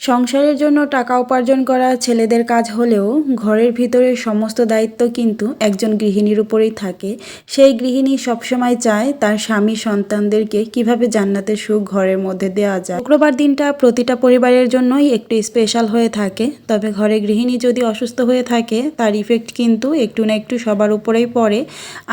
সংসারের জন্য টাকা উপার্জন করা ছেলেদের কাজ হলেও ঘরের ভিতরের সমস্ত দায়িত্ব কিন্তু একজন গৃহিণীর উপরেই থাকে। সেই গৃহিণী সবসময় চায় তার স্বামী সন্তানদেরকে কীভাবে জান্নাতের সুখ ঘরের মধ্যে দেওয়া যায়। শুক্রবার দিনটা প্রতিটা পরিবারের জন্যই একটু স্পেশাল হয়ে থাকে। তবে ঘরে গৃহিণী যদি অসুস্থ হয়ে থাকে, তার ইফেক্ট কিন্তু একটু না একটু সবার উপরেই পড়ে।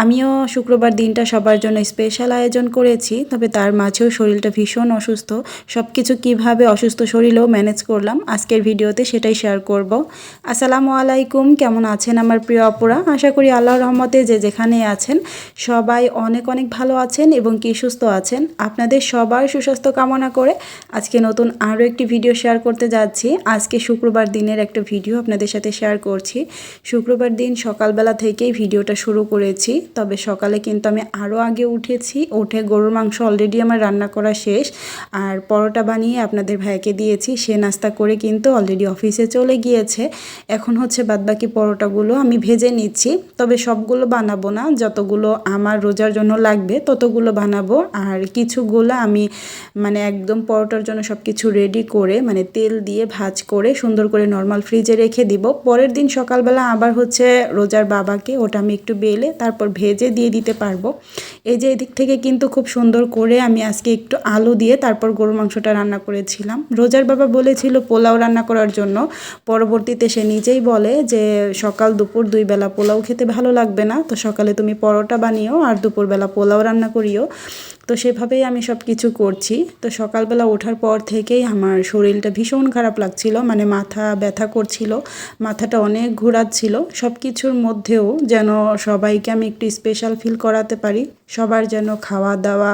আমিও শুক্রবার দিনটা সবার জন্য স্পেশাল আয়োজন করেছি। তবে তার মাঝেও শরীরটা ভীষণ অসুস্থ। সব কিছু কীভাবে অসুস্থ শরীরেও ম্যানেজ করলাম। আজকের ভিডিওতে সেটাই শেয়ার করব। আসসালামু আলাইকুম, কেমন আছেন আমার প্রিয় অপরা আশা করি আল্লাহর রহমতে যে যেখানে আছেন, সবাই অনেক অনেক ভালো আছেন এবং কি সুস্থ আছেন। আপনাদের সবার সুস্বাস্থ্য কামনা করে আজকে নতুন আরও একটি ভিডিও শেয়ার করতে যাচ্ছি। আজকে শুক্রবার দিনের একটা ভিডিও আপনাদের সাথে শেয়ার করছি। শুক্রবার দিন সকালবেলা থেকেই ভিডিওটা শুরু করেছি। তবে সকালে কিন্তু আমি আরও আগে উঠেছি। উঠে গরুর মাংস অলরেডি আমার রান্না করা শেষ। আর পরোটা বানিয়ে আপনাদের ভাইকে দিয়েছি। সে নাস্তা করে কিন্তু অলরেডি অফিসে চলে গিয়েছে। এখন হচ্ছে বাদবাকি পরোটাগুলো আমি ভেজে নিচ্ছি। তবে সবগুলো বানাবো না, যতগুলো আমার রোজার জন্য লাগবে ততগুলো বানাবো। আর কিছুগুলো আমি মানে একদম পরোটার জন্য সব কিছু রেডি করে মানে তেল দিয়ে ভাজ করে সুন্দর করে নর্মাল ফ্রিজে রেখে দিব। পরের দিন সকালবেলা আবার হচ্ছে রোজার বাবাকে ওটা আমি একটু বেলে তারপর ভেজে দিয়ে দিতে পারব। এই যে এদিক থেকে কিন্তু খুব সুন্দর করে আমি আজকে একটু আলু দিয়ে তারপর গরু মাংসটা রান্না করেছিলাম। রোজার বাবা বলেছিল পোলাও রান্না করার জন্য। পরবর্তীতে সে নিজেই বলে যে, সকাল দুপুর দুই বেলা পোলাও খেতে ভালো লাগবে না, তো সকালে তুমি পরোটা বানিও আর দুপুরবেলা পোলাও রান্না করিও। তো সেভাবেই আমি সব কিছু করছি। তো সকালবেলা ওঠার পর থেকেই আমার শরীরটা ভীষণ খারাপ লাগছিল মানে মাথা ব্যথা করছিল, মাথাটা অনেক ঘোরাচ্ছিল। সব কিছুর মধ্যেও যেন সবাইকে আমি একটু স্পেশাল ফিল করাতে পারি। সবার যেন খাওয়া দাওয়া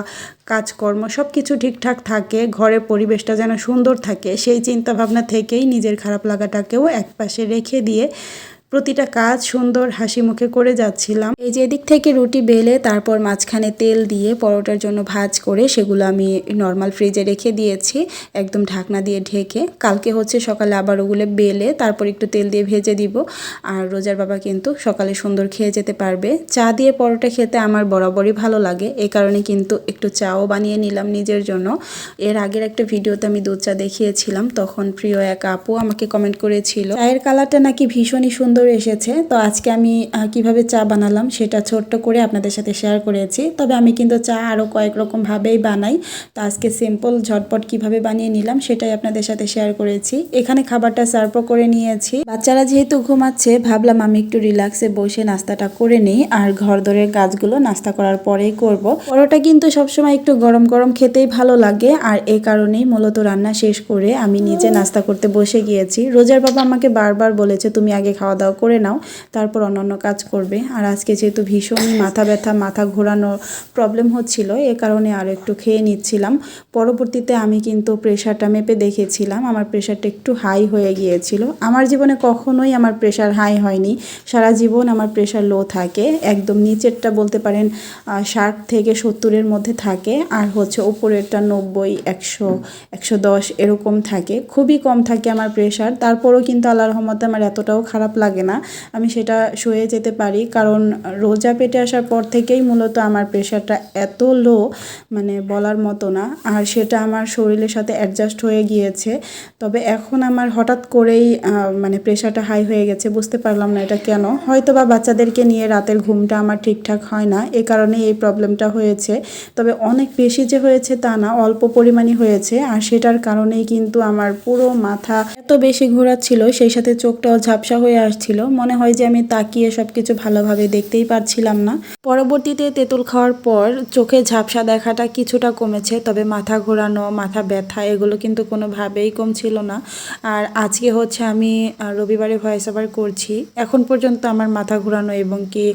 কাজকর্ম সব কিছু ঠিকঠাক থাকে, ঘরের পরিবেশটা যেন সুন্দর থাকে, সেই চিন্তা ভাবনা থেকেই নিজের খারাপ লাগাটাকেও একপাশে রেখে দিয়ে প্রতিটা কাজ সুন্দর হাসি মুখে করে যাচ্ছিলাম। এই যে এদিক থেকে রুটি বেলে তারপর মাঝখানে তেল দিয়ে পরোটার জন্য ভাজ করে সেগুলো আমি নর্মাল ফ্রিজে রেখে দিয়েছি, একদম ঢাকনা দিয়ে ঢেকে। কালকে হচ্ছে সকালে আবার ওগুলো বেলে তারপর একটু তেল দিয়ে ভেজে দিব। আর রোজার বাবা কিন্তু সকালে সুন্দর খেয়ে যেতে পারবে। চা দিয়ে পরোটা খেতে আমার বরাবরই ভালো লাগে। এই কারণে কিন্তু একটু চাও বানিয়ে নিলাম নিজের জন্য। এর আগের একটা ভিডিওতে আমি দুধ চা দেখিয়েছিলাম, তখন প্রিয় এক আপু আমাকে কমেন্ট করেছিল, চায়ের কালারটা নাকি ভীষণই সুন্দর এসেছে। তো আজকে আমি কীভাবে চা বানালাম সেটা ছোট্ট করে আপনাদের সাথে শেয়ার করেছি। তবে আমি কিন্তু চা আরও কয়েক রকমভাবেই বানাই। তো আজকে সিম্পল ঝটপট কীভাবে বানিয়ে নিলাম সেটাই আপনাদের সাথে শেয়ার করেছি। এখানে খাবারটা সার্ভও করে নিয়েছি। বাচ্চারা যেহেতু ঘুমাচ্ছে, ভাবলাম আমি একটু রিল্যাক্সে বসে নাস্তাটা করে নিই। আর ঘর দরের কাজগুলো নাস্তা করার পরেই করব। পরোটা কিন্তু সবসময় একটু গরম গরম খেতেই ভালো লাগে। আর এই কারণেই মূলত রান্না শেষ করে আমি নিজে নাস্তা করতে বসে গিয়েছি। রোজার বাবা আমাকে বারবার বলেছে, তুমি আগে খাওয়া দাওয়া করে নাও, তারপর অন্যান্য কাজ করবে। আর আজকে যেহেতু ভীষণ মাথা ব্যথা, মাথা ঘোরানো প্রবলেম হচ্ছিল, এ কারণে আরও একটু খেয়ে নিচ্ছিলাম। পরবর্তীতে আমি কিন্তু প্রেশারটা মেপে দেখেছিলাম, আমার প্রেশারটা একটু হাই হয়ে গিয়েছিল। আমার জীবনে কখনোই আমার প্রেশার হাই হয়নি, সারা জীবন আমার প্রেশার লো থাকে। একদম নিচেরটা বলতে পারেন ষাট থেকে সত্তরের মধ্যে থাকে, আর হচ্ছে ওপরেরটা নব্বই, একশো একশো দশ এরকম থাকে। খুবই কম থাকে আমার প্রেশার তারপরেও কিন্তু আল্লাহ রহমতে আমার এতটাও খারাপ লাগে না। আমি সেটা সয়ে যেতে পারি। কারণ রোজা পেটে আসার পর থেকেই মূলত আমার প্রেশারটা এত লো মানে বলার মতো না। আর সেটা আমার শরীরের সাথে অ্যাডজাস্ট হয়ে গিয়েছে। তবে এখন আমার হঠাৎ করেই মানে প্রেশারটা হাই হয়ে গেছে। বুঝতে পারলাম না এটা কেন। হয়তো বা বাচ্চাদেরকে নিয়ে রাতের ঘুমটা আমার ঠিকঠাক হয় না। এ কারণে এই প্রবলেমটা হয়েছে। তবে অনেক বেশি যে হয়েছে তা না, অল্প পরিমাণই হয়েছে। আর সেটার কারণেই কিন্তু আমার পুরো মাথা এত বেশি ঘোরাচ্ছিল, সেই সাথে চোখটাও ঝাপসা হয়ে আসছিল মনে হয় যে আমি তাকিয়ে সব কিছু ভালোভাবে দেখতেই পারছিলাম না। পরবর্তীতে তেঁতুল খাওয়ার পর চোখে ঝাপসা দেখাটা কিছুটা কমেছে, তবে মাথা ঘোরানো, মাথা ব্যথা এগুলো কিন্তু কোনোভাবেই কমছিল না। আর আজকে হচ্ছে আমি রবিবারে ভয়েস ওভার করছি। এখন পর্যন্ত আমার মাথা ঘোরানো এবং কি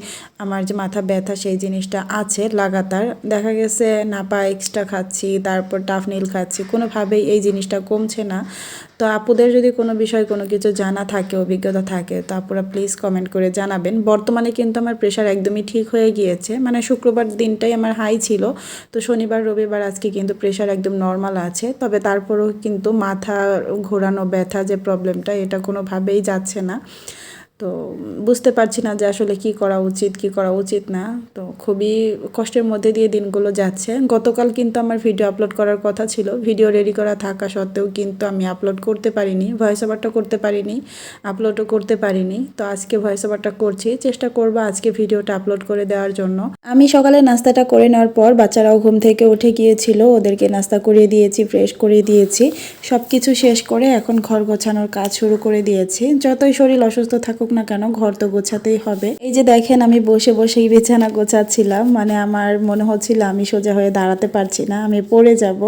আমার যে মাথা ব্যথা সেই জিনিসটা আছে লাগাতার। দেখা গেছে, নাপা এক্সট্রা খাচ্ছি, তারপর টাফ টাফনিল খাচ্ছি, কোনোভাবেই এই জিনিসটা কমছে না। তো আপুদের যদি কোনো বিষয়, কোনো কিছু জানা থাকে, অভিজ্ঞতা থাকে, তো আপুরা প্লিজ কমেন্ট করে জানাবেন। বর্তমানে কিন্তু আমার প্রেশার একদমই ঠিক হয়ে গিয়েছে। মানে শুক্রবার দিনটাই আমার হাই ছিল। তো শনিবার, রবিবার আজকে কিন্তু প্রেশার একদম নর্মাল আছে। তবে তারপরেও কিন্তু মাথা ঘোরানো, ব্যথা যে প্রবলেমটা এটা কোনোভাবেই যাচ্ছে না। তো বুঝতে পারছি না যে আসলে কি করা উচিত, কি করা উচিত না। তো খুবই কষ্টের মধ্যে দিয়ে দিনগুলো যাচ্ছে। গতকাল কিন্তু আমার ভিডিও আপলোড করার কথা ছিল। ভিডিও রেডি করা থাকা সত্ত্বেও কিন্তু আমি আপলোড করতে পারিনি ভয়েস ওভারটা করতে পারিনি আপলোডও করতে পারিনি। তো আজকে ভয়েস ওভারটা করছি। চেষ্টা করব আজকে ভিডিওটা আপলোড করে দেওয়ার জন্য। আমি সকালে নাস্তাটা করে নেওয়ার পর বাচ্চারাও ঘুম থেকে উঠে গিয়েছিল। ওদেরকে নাস্তা করিয়ে দিয়েছি ফ্রেশ করে দিয়েছি। সব কিছু শেষ করে এখন ঘর গোছানোর কাজ শুরু করে দিয়েছি। যতই শরীর অসুস্থ থাকুক না কেন, ঘর তো গোছাতেই হবে। এই যে দেখেন, আমি বসে বসেই বিছানা গোছাচ্ছিলাম। মানে আমার মনে হচ্ছিল আমি সোজা হয়ে দাঁড়াতে পারছি না, আমি পড়ে যাব।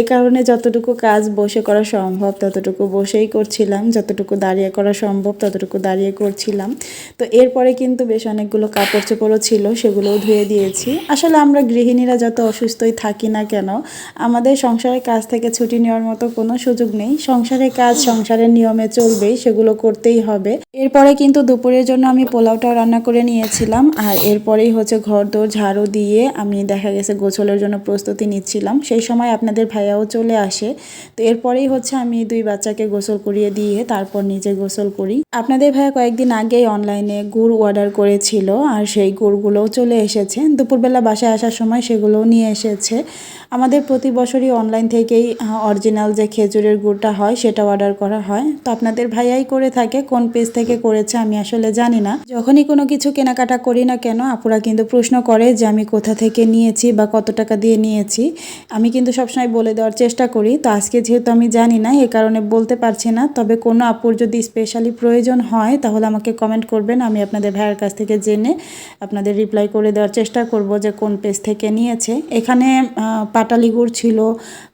এ কারণে যতটুকু কাজ বসে করা সম্ভব, ততটুকু বসেই করছিলাম। যতটুকু দাঁড়িয়ে করা সম্ভব, ততটুকু দাঁড়িয়ে করছিলাম। তো এরপরে কিন্তু বেশ অনেকগুলো কাপড় চোপড়ও ছিল, সেগুলোও ধুয়ে দিয়েছি। আসলে আমরা গৃহিণীরা যত অসুস্থই থাকি না কেন, আমাদের সংসারের কাজ থেকে ছুটি নেওয়ার মতো কোনো সুযোগ নেই। সংসারের কাজ সংসারের নিয়মে চলবেই, সেগুলো করতেই হবে। এরপরে কিন্তু দুপুরের জন্য আমি পোলাওটাও রান্না করে নিয়েছিলাম। আর এরপরেই হচ্ছে ঘর দোর ঝাড়ু দিয়ে আমি দেখা গেছে গোছলের জন্য প্রস্তুতি নিচ্ছিলাম। সেই সময় আপনাদের ভাইয়াও চলে আসে। তো এরপরেই হচ্ছে আমি দুই বাচ্চাকে গোসল করিয়ে দিয়ে তারপর নিজে গোসল করি। আপনাদের ভাইয়া কয়েকদিন আগেই অনলাইনে গুড় অর্ডার করেছিল আর সেই গুড়গুলোও চলে এসেছে। দুপুরবেলা বাসায় আসার সময় সেগুলোও নিয়ে এসেছে। আমাদের প্রতি বছরই অনলাইন থেকেই অরিজিনাল যে খেজুরের গুড়টা হয় সেটা অর্ডার করা হয়। তো আপনাদের ভাইয়াই করে থাকে, কোন পেজ থেকে করেছে আমি আসলে জানি না। যখনই কোনো কিছু কেনাকাটা করি না কেন, আপুরা কিন্তু প্রশ্ন করে যে আমি কোথা থেকে নিয়েছি বা কত টাকা দিয়ে নিয়েছি। আমি কিন্তু সবসময় বলে দেওয়ার চেষ্টা করি। তো আজকে যেহেতু আমি জানি না, এ কারণে বলতে পারছি না। তবে কোনো আপুর যদি স্পেশালি প্রয়োজন হয়, তাহলে আমাকে কমেন্ট করবেন। আমি আপনাদের ভাইয়ের কাছ থেকে জেনে আপনাদের রিপ্লাই করে দেওয়ার চেষ্টা করব যে কোন পেজ থেকে নিয়েছে। এখানে পাটালি গুড় ছিল,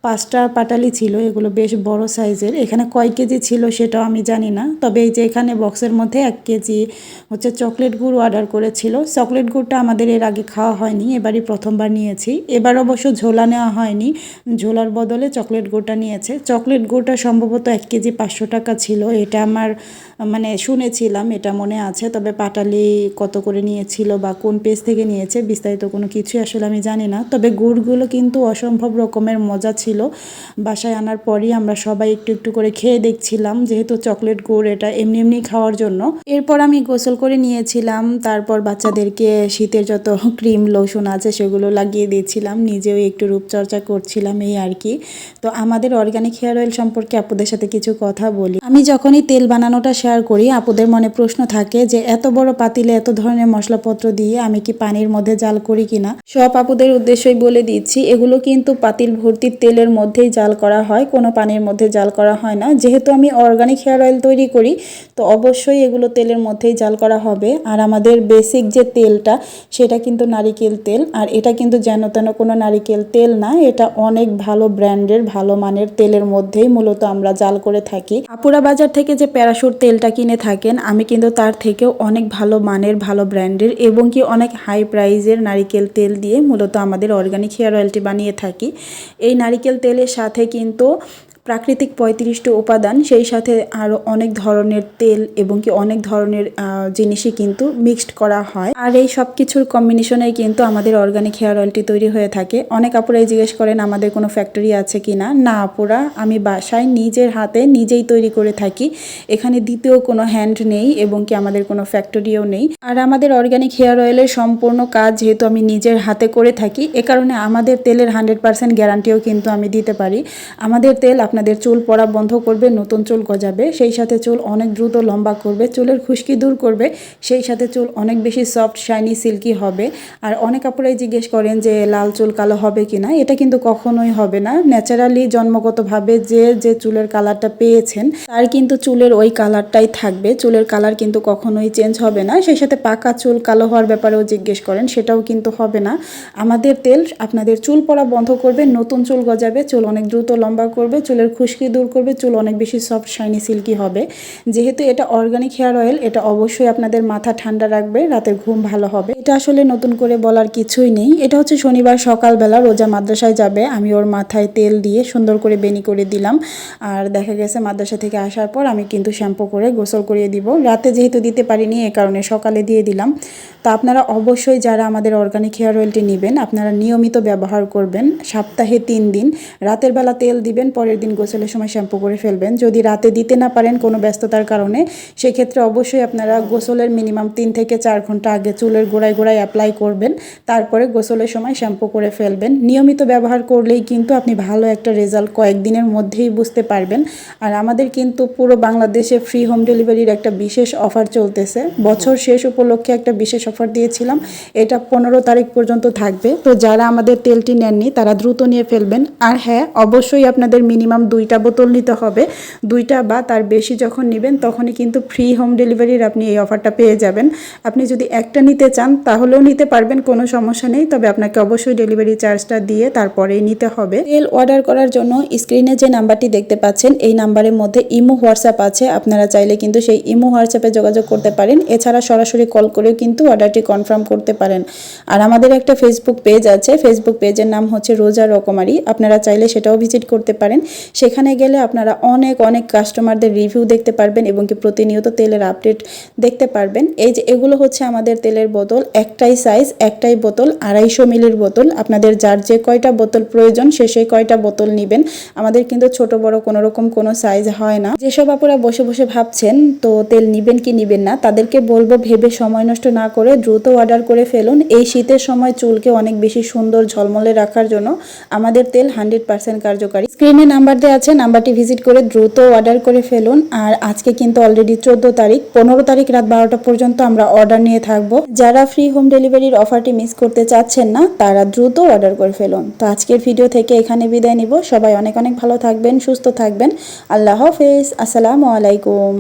পাঁচটা পাটালি ছিল, এগুলো বেশ বড় সাইজের এখানে কয় কেজি ছিল সেটাও আমি জানি না। তবে এই যে এখানে বক্সের মধ্যে এক কেজি হচ্ছে চকলেট গুড় অর্ডার করেছিল। চকলেট গুড়টা আমাদের এর আগে খাওয়া হয়নি, এবারই প্রথমবার নিয়েছি। এবার অবশ্য ঝোলা নেওয়া হয়নি, ঝোলার বদলে চকলেট গুড়টা নিয়েছে। চকলেট গুড়টা সম্ভবত এক কেজি পাঁচশো টাকা ছিল, এটা আমার মানে শুনেছিলাম, এটা মনে আছে, তবে পাটালি কত করে নিয়েছিল বা কোন পেজ থেকে নিয়েছে বিস্তারিত কোনো কিছুই আসলে আমি জানি না। তবে গুড়গুলো কিন্তু অসম্ভব রকমের মজা ছিল। বাসায় আনার পরই আমরা সবাই একটু একটু করে খেয়ে দেখছিলাম, যেহেতু চকলেট গুড় এটা এমনি এমনি খাওয়ার জন্য। এরপর আমি গোসল করে নিয়েছিলাম, তারপর বাচ্চাদেরকে শীতের যত ক্রিম, লোশন আছে সেগুলো লাগিয়ে দিয়েছিলাম, নিজেও একটু রূপচর্চা করছিলাম এই আর কি। তো আমাদের অর্গানিক হেয়ার অয়েল সম্পর্কে আপুদের সাথে কিছু কথা বলি। আমি যখনই তেল বানানোটা শেয়ার করি, আপুদের মনে প্রশ্ন থাকে যে, এত বড় পাতিলে এত ধরনের মশলাপত্র দিয়ে আমি কি পানির মধ্যে জাল করি কিনা সব আপুদের উদ্দেশ্যই বলে দিচ্ছি, এগুলো কিন্তু পাতিল ভর্তি তেলের মধ্যেই জাল করা হয়, কোনো পানির মধ্যে জাল করা হয় না। যেহেতু আমি অর্গানিক হেয়ার অয়েল তৈরি করি, তো অবশ্যই এগুলো তেলের মধ্যেই জাল করা হবে। আর আমাদের বেসিক যে তেলটা, সেটা কিন্তু নারিকেল তেল। আর এটা কিন্তু যেন তেন কোনো নারিকেল তেল না, এটা অনেক ভালো ব্র্যান্ডের, ভালো মানের তেলের মধ্যেই মূলত আমরা জাল করে থাকি। আপুরা বাজার থেকে যে প্যারাশুট তেলটা কিনে থাকেন, আমি কিন্তু তার থেকেও অনেক ভালো মানের, ভালো ব্র্যান্ডের এবং কি অনেক হাই প্রাইজের নারিকেল তেল দিয়ে মূলত আমাদের অর্গানিক হেয়ার অয়েলটি বানিয়ে থাকি। এই নারিকেল তেলের সাথে কিন্তু প্রাকৃতিক পঁয়ত্রিশটি উপাদান, সেই সাথে আরও অনেক ধরনের তেল এবং কি অনেক ধরনের জিনিসই কিন্তু মিক্সড করা হয়। আর এই সব কিছুর কম্বিনেশনেই কিন্তু আমাদের অর্গানিক হেয়ার অয়েলটি তৈরি হয়ে থাকে। অনেক আপুরাই জিজ্ঞেস করেন, আমাদের কোনো ফ্যাক্টরি আছে কি না? না আপুরা, আমি বাসায় নিজের হাতে নিজেই তৈরি করে থাকি। এখানে দ্বিতীয় কোনো হ্যান্ড নেই এবং কি আমাদের কোনো ফ্যাক্টরিও নেই। আর আমাদের অর্গানিক হেয়ার অয়েলের সম্পূর্ণ কাজ যেহেতু আমি নিজের হাতে করে থাকি, এ কারণে আমাদের তেলের হান্ড্রেড পার্সেন্ট গ্যারান্টিও কিন্তু আমি দিতে পারি। আমাদের তেল আপনাদের চুল পড়া বন্ধ করবে, নতুন চুল গজাবে, সেই সাথে চুল অনেক দ্রুত লম্বা করবে, চুলের খুশকি দূর করবে, সেই সাথে চুল অনেক বেশি সফট শাইনি সিল্কি হবে। আর অনেক আপুরাই জিজ্ঞেস করেন যে, লাল চুল কালো হবে কিনা? এটা কিন্তু কখনোই হবে না। ন্যাচারালি জন্মগতভাবে যে যে চুলের কালারটা পেয়েছেন, তার কিন্তু চুলের ওই কালারটাই থাকবে। চুলের কালার কিন্তু কখনোই চেঞ্জ হবে না। সেই সাথে পাকা চুল কালো হওয়ার ব্যাপারেও জিজ্ঞেস করেন, সেটাও কিন্তু হবে না। আমাদের তেল, আপনাদের চুল পড়া বন্ধ করবে, নতুন চুল গজাবে, চুল অনেক দ্রুত লম্বা করবে, চুলের খুশকি দূর করবে, চুল অনেক বেশি সফট শাইনি সিল্কি হবে। যেহেতু এটা অর্গানিক হেয়ার অয়েল এটা অবশ্যই আপনাদের মাথা ঠান্ডা রাখবে, রাতের ঘুম ভালো হবে। এটা আসলে নতুন করে বলার কিছুই নেই। এটা হচ্ছে শনিবার সকালবেলা, রোজা মাদ্রাসায় যাবে। আমি ওর মাথায় তেল দিয়ে সুন্দর করে বেনি করে দিলাম। আর দেখা গেছে মাদ্রাসা থেকে আসার পর আমি কিন্তু শ্যাম্পু করে গোসল করিয়ে দিব। রাতে যেহেতু দিতে পারিনি, এ কারণে সকালে দিয়ে দিলাম। তো আপনারা অবশ্যই যারা আমাদের অর্গানিক হেয়ার অয়েলটি নেবেন, আপনারা নিয়মিত ব্যবহার করবেন। সপ্তাহে তিন দিন। রাতের বেলা তেল দিবেন, পরের দিন গোসলের সময় শ্যাম্পু করে ফেলবেন। যদি রাতে দিতে না পারেন কোনো ব্যস্ততার কারণে, সেক্ষেত্রে অবশ্যই আপনারা গোসলের মিনিমাম তিন থেকে চার ঘণ্টা আগে চুলের গোড়ায় গোড়ায় অ্যাপ্লাই করবেন। তারপরে গোসলের সময় শ্যাম্পু করে ফেলবেন। নিয়মিত ব্যবহার করলেই কিন্তু আপনি ভালো একটা রেজাল্ট কয়েকদিনের মধ্যেই বুঝতে পারবেন। আর আমাদের কিন্তু পুরো বাংলাদেশে ফ্রি হোম ডেলিভারির একটা বিশেষ অফার চলতেছে। বছর শেষ উপলক্ষে একটা বিশেষ অফার দিয়েছিলাম। এটা পনেরো তারিখ পর্যন্ত থাকবে। তো যারা আমাদের তেলটি নেননি, তারা দ্রুত নিয়ে ফেলবেন। আর হ্যাঁ অবশ্যই আপনাদের মিনিমাম দুইটা বোতল নিতে হবে। দুইটা বা তার বেশি যখন নেবেন তখনই কিন্তু ফ্রি হোম ডেলিভারির আপনি এই অফারটা পেয়ে যাবেন। আপনি যদি একটা নিতে চান তাহলেও নিতে পারবেন, কোনো সমস্যা নেই। তবে আপনাকে অবশ্যই ডেলিভারি চার্জটা দিয়ে তারপরেই নিতে হবে। তেল অর্ডার করার জন্য স্ক্রিনে যে নাম্বারটি দেখতে পাচ্ছেন, এই নাম্বারের মধ্যে ইমো, হোয়াটসঅ্যাপ আছে। আপনারা চাইলে কিন্তু সেই ইমো, হোয়াটসঅ্যাপে যোগাযোগ করতে পারেন। এছাড়া সরাসরি কল করেও কিন্তু অর্ডারটি কনফার্ম করতে পারেন। আর আমাদের একটা ফেসবুক পেজ আছে। ফেসবুক পেজের নাম হচ্ছে রোজা রকমারি। আপনারা চাইলে সেটাও ভিজিট করতে পারেন। সেখানে গেলে আপনারা অনেক অনেক কাস্টমারদের রিভিউ দেখতে পারবেন এবং কি প্রতিনিয়ত তেলের আপডেট দেখতে পারবেন। এই যে এগুলো হচ্ছে আমাদের তেলের বোতল, একটাই সাইজ একটাই বোতল, আড়াইশো মিলির বোতল। আপনাদের যার যে কয়টা বোতল প্রয়োজন, সে সেই কয়টা বোতল নেবেন। আমাদের কিন্তু ছোট, বড় কোনো রকম কোনো সাইজ হয় না। যেসব আপুরা বসে বসে ভাবছেন, তো তেল নিবেন কি নিবেন না, তাদেরকে বলব ভেবে সময় নষ্ট না করে দ্রুত অর্ডার করে ফেলুন। এই শীতের সময় চুলকে অনেক বেশি সুন্দর ঝলমলে রাখার জন্য আমাদের তেল হান্ড্রেড পার্সেন্ট কার্যকারী। স্ক্রিনে নাম্বার দেওয়া আছে, নাম্বারটি ভিজিট করে দ্রুত অর্ডার করে ফেলুন। আর আজকে কিন্তু অলরেডি চোদ্দ তারিখ, পনেরো তারিখ রাত বারোটা পর্যন্ত আমরা অর্ডার নিয়ে থাকব। যারা ফ্রি হোম ডেলিভারির অফারটি মিস করতে চাচ্ছেন না, তারা দ্রুত অর্ডার করে ফেলুন। তো আজকের ভিডিও থেকে এখানে বিদায় নিব। সবাই অনেক অনেক ভালো থাকবেন, সুস্থ থাকবেন। আল্লাহ হাফেজ। আসসালামু আলাইকুম।